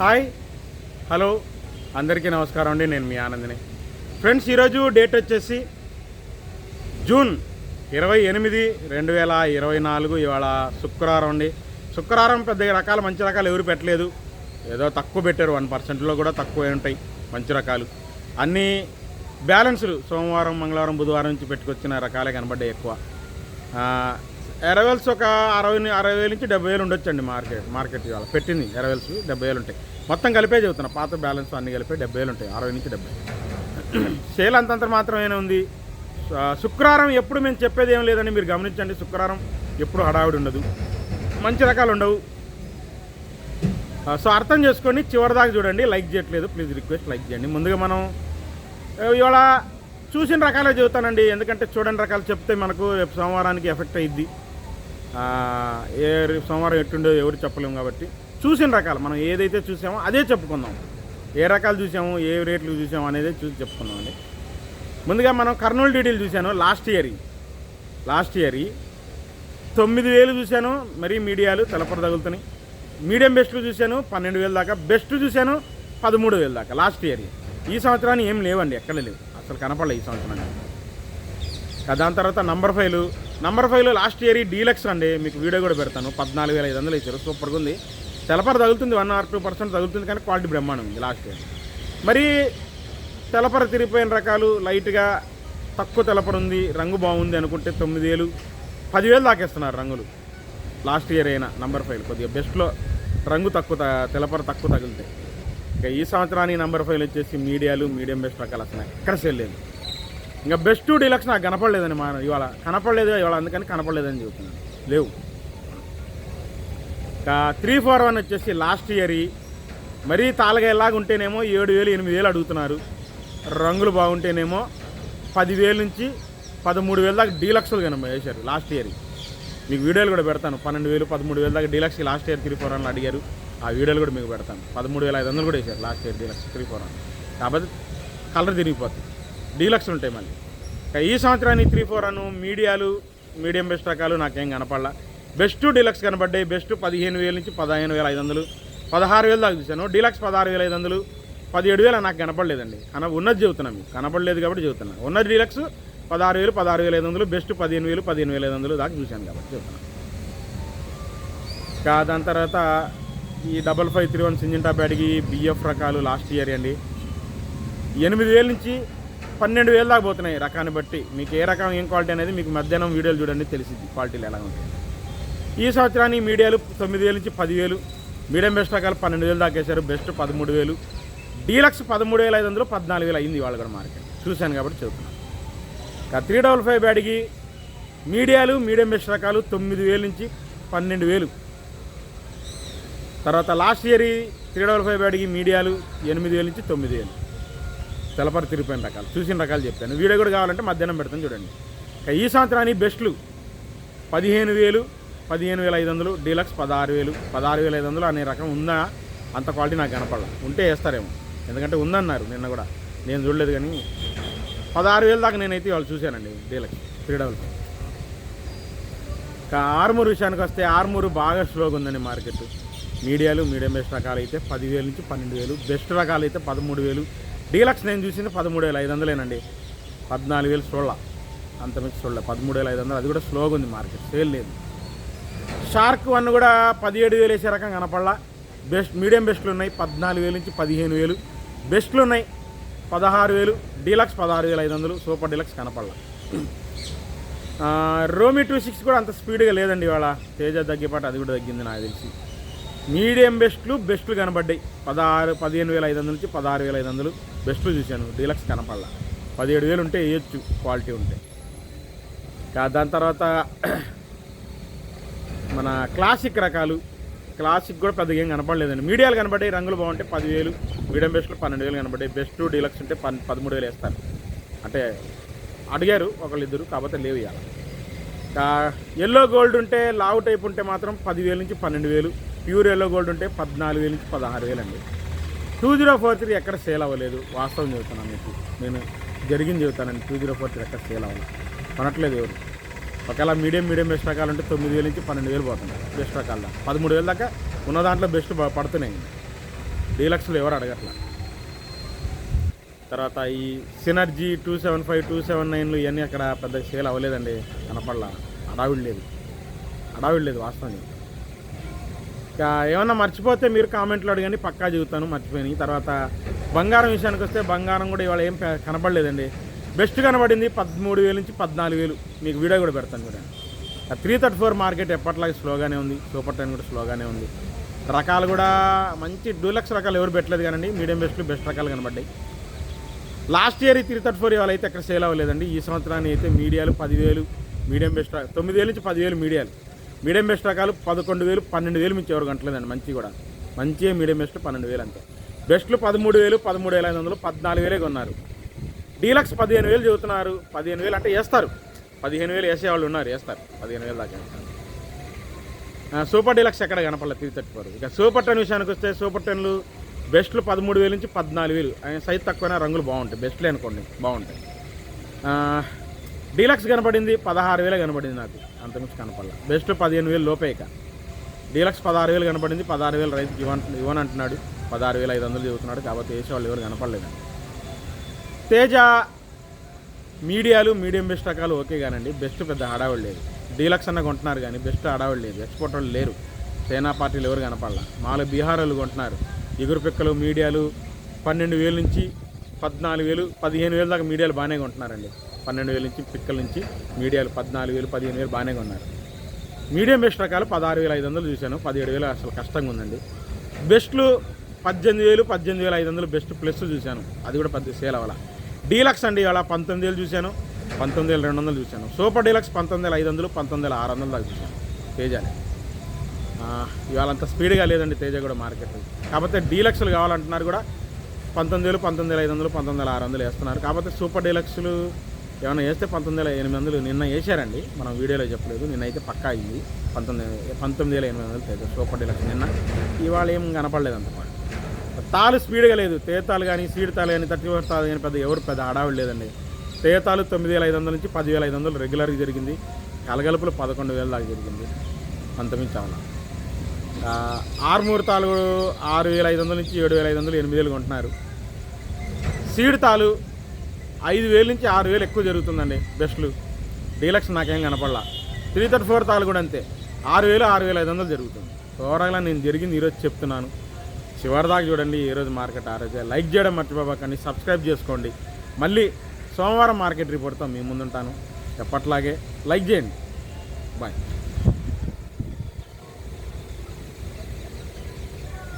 Hi. Hello. అందరికీ నమస్కారం అండి. నేను మీ ఆనందిని. ఫ్రెండ్స్ ఈరోజు డేట్ వచ్చేసి జూన్ ఇరవై ఎనిమిది రెండు వేల ఇరవై నాలుగు. ఇవాళ శుక్రవారం అండి. శుక్రవారం పెద్ద రకాలు మంచి రకాలు ఎవరు పెట్టలేదు. ఏదో తక్కువ పెట్టారు. వన్ పర్సెంట్లో కూడా తక్కువ ఉంటాయి. మంచి రకాలు. అన్నీ బ్యాలెన్స్లు సోమవారం మంగళవారం బుధవారం నుంచి పెట్టుకొచ్చిన రకాలే కనబడ్డాయి ఎక్కువ. ఎరవెల్స్ ఒక అరవై అరవై వేల నుంచి డెబ్బై వేలు ఉండొచ్చండి మార్కెట్ మార్కెట్ ఇవాళ. పెట్టింది ఎరవెల్స్ డెబ్బై వేలు ఉంటాయి. మొత్తం కలిపే చెబుతున్నా పాత బ్యాలెన్స్ అన్ని కలిపే డెబ్బై వేలు ఉంటాయి అరవై నుంచి డెబ్బై. సేల్ అంతంత మాత్రమే ఉంది? శుక్రవారం ఎప్పుడు మేము చెప్పేది ఏం లేదని మీరు గమనించండి శుక్రవారం ఎప్పుడు హడావిడి ఉండదు. మంచి రకాలు ఉండవు. సో అర్థం చేసుకొని చివరిదాకా చూడండి లైక్ చేయట్లేదు ప్లీజ్ రిక్వెస్ట్ లైక్ చేయండి. ముందుగా మనం ఇవాళ చూసిన రకాలే చెబుతానండి ఎందుకంటే చూడని రకాలు చెప్తే మనకు రేపు సోమవారానికి ఎఫెక్ట్ అయ్యిద్ది ఏ సోమవారం ఎట్టుండో ఎవరు చెప్పలేము కాబట్టి చూసిన రకాలు మనం ఏదైతే చూసామో అదే చెప్పుకుందాం. ఏ రకాలు చూసాము ఏ రేట్లు చూసాము అనేది చూసి చెప్పుకుందాం అండి. ముందుగా మనం కర్నూలు డీటెయిల్ చూశాను లాస్ట్ ఇయర్. లాస్ట్ ఇయర్ తొమ్మిది వేలు చూశాను మరీ మీడియాలు తెలపర తగులుతున్నాయి. మీడియం బెస్ట్లు చూశాను పన్నెండు వేలు దాకా. బెస్ట్ చూశాను పదమూడు వేలు దాకా. Last year. ఈ సంవత్సరాన్ని ఏం లేవండి ఎక్కడ లేవు. అసలు కనపడలేదు ఈ సంవత్సరానికి. దాని తర్వాత నంబర్ ఫైవ్ నంబర్ ఫైవ్లో లాస్ట్ ఇయర్ డీలక్స్ అండి. మీకు వీడియో కూడా పెడతాను. పద్నాలుగు వేల ఐదు వందలు ఇచ్చారు. సూపర్గా ఉంది. తెలపర తగులుతుంది. వన్ ఆర్ టూ పర్సెంట్ తగులుతుంది కానీ క్వాలిటీ బ్రహ్మాండం ఉంది లాస్ట్ ఇయర్ మరి తెలపర తిరిగిపోయిన రకాలు లైట్గా తక్కువ తెలపర ఉంది రంగు బాగుంది అనుకుంటే తొమ్మిది వేలు పదివేలు దాకేస్తున్నారు రంగులు. లాస్ట్ ఇయర్ అయినా నంబర్ ఫైవ్ కొద్దిగా బెస్ట్లో రంగు తక్కువ తెలపర తక్కువ తగులుతాయి. ఇక ఈ సంవత్సరానికి నంబర్ ఫైవ్ వచ్చేసి మీడియాలు మీడియం బెస్ట్ రకాలు వస్తున్నాయి ఎక్కడ సేల్ లేదు. ఇంకా బెస్ట్ డీలక్స్ నాకు కనపడలేదని మా ఇవాళ. కనపడలేదు ఇవాళ అందుకని కనపడలేదని చెబుతున్నాను. లేవు. ఇంకా త్రీ ఫోర్ వన్ వచ్చేసి లాస్ట్ ఇయర్ మరీ తాళగాయలాగా ఉంటేనేమో ఏడు వేలు ఎనిమిది వేలు అడుగుతున్నారు. రంగులు బాగుంటేనేమో పదివేల నుంచి పదమూడు వేల దాకా డీలక్స్లు కనుక వేశారు లాస్ట్ ఇయర్ మీకు వీడియోలు కూడా పెడతాను. పన్నెండు వేలు పదమూడు వేల దాకా deluxe last year three four వన్లు అడిగారు. ఆ వీడియోలు కూడా మీకు పెడతాను. పదమూడు వేల ఐదు వందలు కూడా వేశారు last year deluxe three four one కాబట్టి కలర్ తిరిగిపోతుంది. డీలక్స్ ఉంటాయి మళ్ళీ. ఈ సంవత్సరానికి త్రీ ఫోర్ అను మీడియాలు మీడియం బెస్ట్ రకాలు నాకేం కనపడలా. బెస్ట్ డీలక్స్ కనపడ్డాయి. బెస్ట్ పదిహేను వేల నుంచి పదిహేను వేల ఐదు వందలు. పదహారు వేలు దాకా చూశాను. డీలక్స్ పదహారు వేల ఐదు వందలు. పదిహేడు వేలు నాకు కనపడలేదండి. కన ఉన్నది చెబుతున్నా మీకు. కనపడలేదు కాబట్టి చెబుతున్నాను ఉన్నది డీలక్స్ పదహారు వేలు పదహారు వేల ఐదు వందలు. బెస్ట్ పదిహేను వేలు పదిహేను వేల ఐదు వందలు దాకా చూశాను కాబట్టి చెబుతున్నాను ఇంకా దాని తర్వాత ఈ double five three one Syngenta బ్యాడ్కి BF రకాలు లాస్ట్ ఇయర్ అండి. ఎనిమిది వేల నుంచి పన్నెండు వేలు దాకా పోతున్నాయి రకాన్ని బట్టి. మీకు ఏ రకం ఏం క్వాలిటీ అనేది మీకు మధ్యాహ్నం వీడియోలు చూడండి తెలిసింది క్వాలిటీలు ఎలా ఉంటాయి. ఈ సంవత్సరానికి మీడియాలు తొమ్మిది వేలు నుంచి పదివేలు మీడియం బెస్ట్ రకాలు పన్నెండు వేలు దాకా వేశారు బెస్ట్ పదమూడు వేలు. డీలక్స్ పదమూడు వేల ఐదు వందలు పద్నాలుగు వేలు అయింది వాళ్ళు కూడా మార్కెట్. చూశాను కాబట్టి చెబుతున్నాను. ఇంకా త్రీ డబల్ ఫైవ్ బ్యాడ్కి మీడియాలు మీడియం బెస్ట్ రకాలు తొమ్మిది వేలు నుంచి పన్నెండు వేలు. తర్వాత last year three double five బ్యాడ్కి మీడియాలు ఎనిమిది వేలు నుంచి తొమ్మిది వేలు. తెలపర తిరిగిపోయిన రకాలు. చూసిన రకాలు చెప్పాను వీడియో కూడా కావాలంటే మధ్యాహ్నం పెడతాను చూడండి. ఇక ఈ సంవత్సరానికి బెస్ట్లు పదిహేను వేలు పదిహేను వేల ఐదు వందలు డీలక్స్ పదహారు వేలు పదహారు వేల ఐదు వందలు అనే రకం ఉందా? అంత క్వాలిటీ నాకు కనపడదు ఉంటే వేస్తారేమో. ఎందుకంటే ఉందన్నారు నిన్న కూడా. నేను చూడలేదు కానీ పదహారు వేలు దాకా నేనైతే వాళ్ళు చూశానండి డీలక్స్ త్రీ డబల్. ఫైవ్ ఇంకా ఆర్మూర్ విషయానికి వస్తే ఆర్మూరు బాగా స్లోగా ఉందండి మార్కెట్. మీడియాలు మీడియం బెస్ట్ రకాలు అయితే పదివేలు నుంచి పన్నెండు వేలు బెస్ట్ రకాలు అయితే పదమూడు వేలు డీలక్స్ నేను చూసింది పదమూడు వేల ఐదు వందలేనండి పద్నాలుగు వేలు చూడాల అంత మించి చూడలే పదమూడు వేల ఐదు వందలు అది కూడా స్లోగా ఉంది మార్కెట్. సేల్ లేదు. షార్క్ వన్ కూడా పదిహేడు వేలు వేసే రకం కనపడలా. బెస్ట్ మీడియం బెస్ట్లు ఉన్నాయి. పద్నాలుగు వేలు నుంచి పదిహేను వేలు. బెస్ట్లు ఉన్నాయి. పదహారు వేలు. డీలక్స్ పదహారు వేల ఐదు వందలు సూపర్ డీలక్స్ కనపడలా. రోమి టూ సిక్స్ కూడా అంత స్పీడ్గా లేదండి ఇవాళ. తేజ తగ్గిపాటు అది కూడా తగ్గింది నాకు తెలిసి. మీడియం బెస్ట్లు బెస్ట్లు కనబడ్డాయి. పదహారు పదిహేను వేల ఐదు వందల నుంచి పదహారు వేల ఐదు వందలు బెస్ట్లు చూశాను. డీలక్స్ కనపడలా. పదిహేడు వేలు ఉంటే వేయచ్చు క్వాలిటీ ఉంటే. దాని తర్వాత మన క్లాసిక్ రకాలు క్లాసిక్ కూడా పెద్దగా ఏం కనపడలేదండి. మీడియాలు కనబడ్డాయి రంగులు బాగుంటే పదివేలు మీడియం బెస్ట్లు పన్నెండు వేలు కనబడ్డాయి బెస్ట్ డీలక్స్ ఉంటే పన్ పదమూడు వేలు వేస్తారు. అంటే అడిగారు ఒకళ్ళు ఇద్దరు కాకపోతే లేవు ఇవాళ ఎల్లో గోల్డ్ ఉంటే లావు టైప్ ఉంటే మాత్రం పదివేలు నుంచి పన్నెండు వేలు ప్యూర్ ఎల్లో గోల్డ్ ఉంటే పద్నాలుగు వేలు నుంచి పదహారు వేలు అండి టూ జీరో ఫోర్ త్రీ ఎక్కడ సేల్ అవ్వలేదు. వాస్తవం చెబుతున్నాను మీకు. నేను జరిగింది చెబుతానండి. టూ జీరో ఫోర్ త్రీ ఎక్కడ సేల్ అవ్వలేదు. కొనట్లేదు ఎవరు. ఒకవేళ మీడియం మీడియం బెస్ట్ రకాలు ఉంటే తొమ్మిది వేల నుంచి పన్నెండు వేలు పోతున్నాయి బెస్ట్ రకాల దాకా. పదమూడు వేల దాకా ఉన్న దాంట్లో బెస్ట్ పడుతున్నాయి. డీలక్స్లో ఎవరు అడగట్లా. తర్వాత ఈ synergy two seven five two seven నైన్లు ఇవన్నీ అక్కడ పెద్ద సేల్ అవ్వలేదండి. కనపడలా. అడావిడి లేదు. అడావిడి లేదు వాస్తవం ఇక ఏమన్నా మర్చిపోతే మీరు కామెంట్లో అడగండి పక్కా చెబుతాను మర్చిపోయినాయి. తర్వాత బంగారం విషయానికి వస్తే బంగారం కూడా ఇవాళ ఏం కనబడలేదండి. బెస్ట్ కనబడింది పదమూడు వేలు నుంచి పద్నాలుగు వేలు. మీకు వీడియో కూడా పెడతాను కూడా. త్రీ థర్టీ ఫోర్ మార్కెట్ ఎప్పటిలాగే స్లోగానే ఉంది. సూపర్ టెన్ కూడా స్లోగానే ఉంది. రకాలు కూడా మంచి డూలక్స్ రకాలు ఎవరు పెట్టలేదు కానండి. మీడియం బెస్ట్లు బెస్ట్ రకాలు కనబడ్డాయి. లాస్ట్ ఇయర్ ఈ త్రీ థర్టీ ఫోర్ ఇవాళ అయితే ఎక్కడ సేల్ అవ్వలేదండి. ఈ సంవత్సరాన్ని అయితే మీడియాలు పదివేలు మీడియం బెస్ట్ తొమ్మిది వేలు నుంచి పదివేలు మీడియాలు. మీడియం బెస్ట్ రకాలు పదకొండు వేలు పన్నెండు వేలు మించి ఎవరు గంటలేదండి మంచి కూడా. మంచిగా మీడియం బెస్ట్ పన్నెండు వేలు అంతే. బెస్ట్లు పదమూడు వేలు పదమూడు వేల ఐదు వందలు పద్నాలుగు వేలే కొన్నారు. డీలక్స్ పదిహేను వేలు చెబుతున్నారు. పదిహేను వేలు అంటే వేస్తారు. పదిహేను వేలు వేసే వాళ్ళు ఉన్నారు వేస్తారు. పదిహేను వేలు దాకా సూపర్ డీలక్స్ ఎక్కడ కనపడలేదు త్రీ థర్టీ ఫోర్ ఇక సూపర్ టెన్ విషయానికి వస్తే సూపర్ టెన్లు బెస్ట్లు పదమూడు వేలు నుంచి పద్నాలుగు వేలు. ఆయన సైజ్ తక్కువైనా రంగులు బాగుంటాయి. బెస్ట్లే అనుకోండి బాగుంటాయి. డీలక్స్ కనపడింది పదహారు వేలే కనపడింది నాకు. అంతకుమించి కనపడలే. బెస్ట్ పదిహేను వేలు లోపే ఇక. డీలక్స్ పదహారు వేలు కనపడింది పదహారు వేలు రైతుకి ఇవ్వన్ ఇవ్వనంటున్నాడు పదహారు వేలు ఐదు వందలు చెబుతున్నాడు కాబట్టి వేసేవాళ్ళు ఎవరు కనపడలేదు తేజ మీడియాలు మీడియం బెస్ట్ రకాలు ఓకే కానండి. బెస్ట్ పెద్ద హడావిడి లేదు. డీలక్స్ అన్న కొంటున్నారు కానీ బెస్ట్ హడావిడి లేదు. ఎక్స్పోర్ట్ వాళ్ళు లేరు. సేనా పార్టీలు ఎవరు కనపడాల. మాలో బీహార్ వాళ్ళు కొంటున్నారు. ఎగురు పిక్కలు మీడియాలు పన్నెండు వేలు నుంచి పద్నాలుగు వేలు పదిహేను వేలు దాకా మీడియాలు బాగానే కొంటున్నారండి. పన్నెండు వేల నుంచి పిక్కల నుంచి మీడియాలు పద్నాలుగు వేలు పదిహేను వేలు బాగానే ఉన్నారు. మీడియం బెస్ట్ రకాలు పదహారు వేల ఐదు వందలు చూశాను. పదిహేడు వేలు అసలు కష్టంగా ఉందండి. బెస్ట్లు పద్దెనిమిది వేలు పద్దెనిమిది వేల ఐదు వందలు బెస్ట్ ప్లస్ చూశాను. అది కూడా పెద్ద సేల్ అవ్వాల. డీలక్స్ అండి ఇవాళ పంతొమ్మిది వేలు చూశాను పంతొమ్మిది వేల రెండు వందలు చూశాను. సూపర్ డీలక్స్ పంతొమ్మిది వేల ఐదు వందలు పంతొమ్మిది వేల ఆరు వందలు దాకా చూశాను. తేజాని. ఇవాళ అంత స్పీడ్గా లేదండి తేజ కూడా మార్కెట్. కాకపోతే డీలక్స్లు కావాలంటున్నారు కూడా. పంతొమ్మిది వేలు పంతొమ్మిది వేల ఐదు వందలు పంతొమ్మిది వేల ఆరు వందలు వేస్తున్నారు. కాకపోతే సూపర్ డీలక్స్లు ఏమైనా వేస్తే పంతొమ్మిది వేల ఎనిమిది వందలు నిన్న వేసారండి మనం వీడియోలో చెప్పలేదు. నిన్న అయితే పక్కా అయింది. పంతొమ్మిది పంతొమ్మిది వేల ఎనిమిది వందలు తేజ సూపర్ డీలక్స్ నిన్న. ఇవాళ ఏం కనపడలేదు అంతమాట. తాలు స్పీడ్గా లేదు. తేతాలు కానీ సీడ్ తాలు కానీ థర్టీ ఫోర్ తాలు కానీ పెద్ద ఎవరు పెద్ద ఆడావిడ లేదండి. తేతాలు తొమ్మిది వేల ఐదు వందల నుంచి పదివేల ఐదు వందలు రెగ్యులర్గా జరిగింది. కలగలుపులు పదకొండు వేల దాకా జరిగింది. పంతొమ్మిది అవలా ఆ, ఆరు ఆరు వేల ఐదు వందల నుంచి ఏడు వేల ఐదు వందలు ఎనిమిది వేలు కొంటున్నారు. సీడ్ తాలు ఐదు వేలు నుంచి ఆరు వేలు ఎక్కువ జరుగుతుందండి బెస్ట్లు. డీలక్స్ నాకేం కనపడలా. త్రీ థర్టీ ఫోర్ తాలు కూడా అంతే. ఆరు వేలు ఆరు వేల ఐదు వందలు జరుగుతుంది. ఓవరాల్గా నేను జరిగింది ఈరోజు చెప్తున్నాను. చివరిదాకా చూడండి ఈరోజు మార్కెట్ ఆ రోజే. లైక్ చేయడం మర్చిపోబాకండి సబ్స్క్రైబ్ చేసుకోండి. మళ్ళీ సోమవారం మార్కెట్ రిపోర్ట్తో మీ ముందుంటాను. ఎప్పట్లాగే లైక్ చేయండి. బాయ్.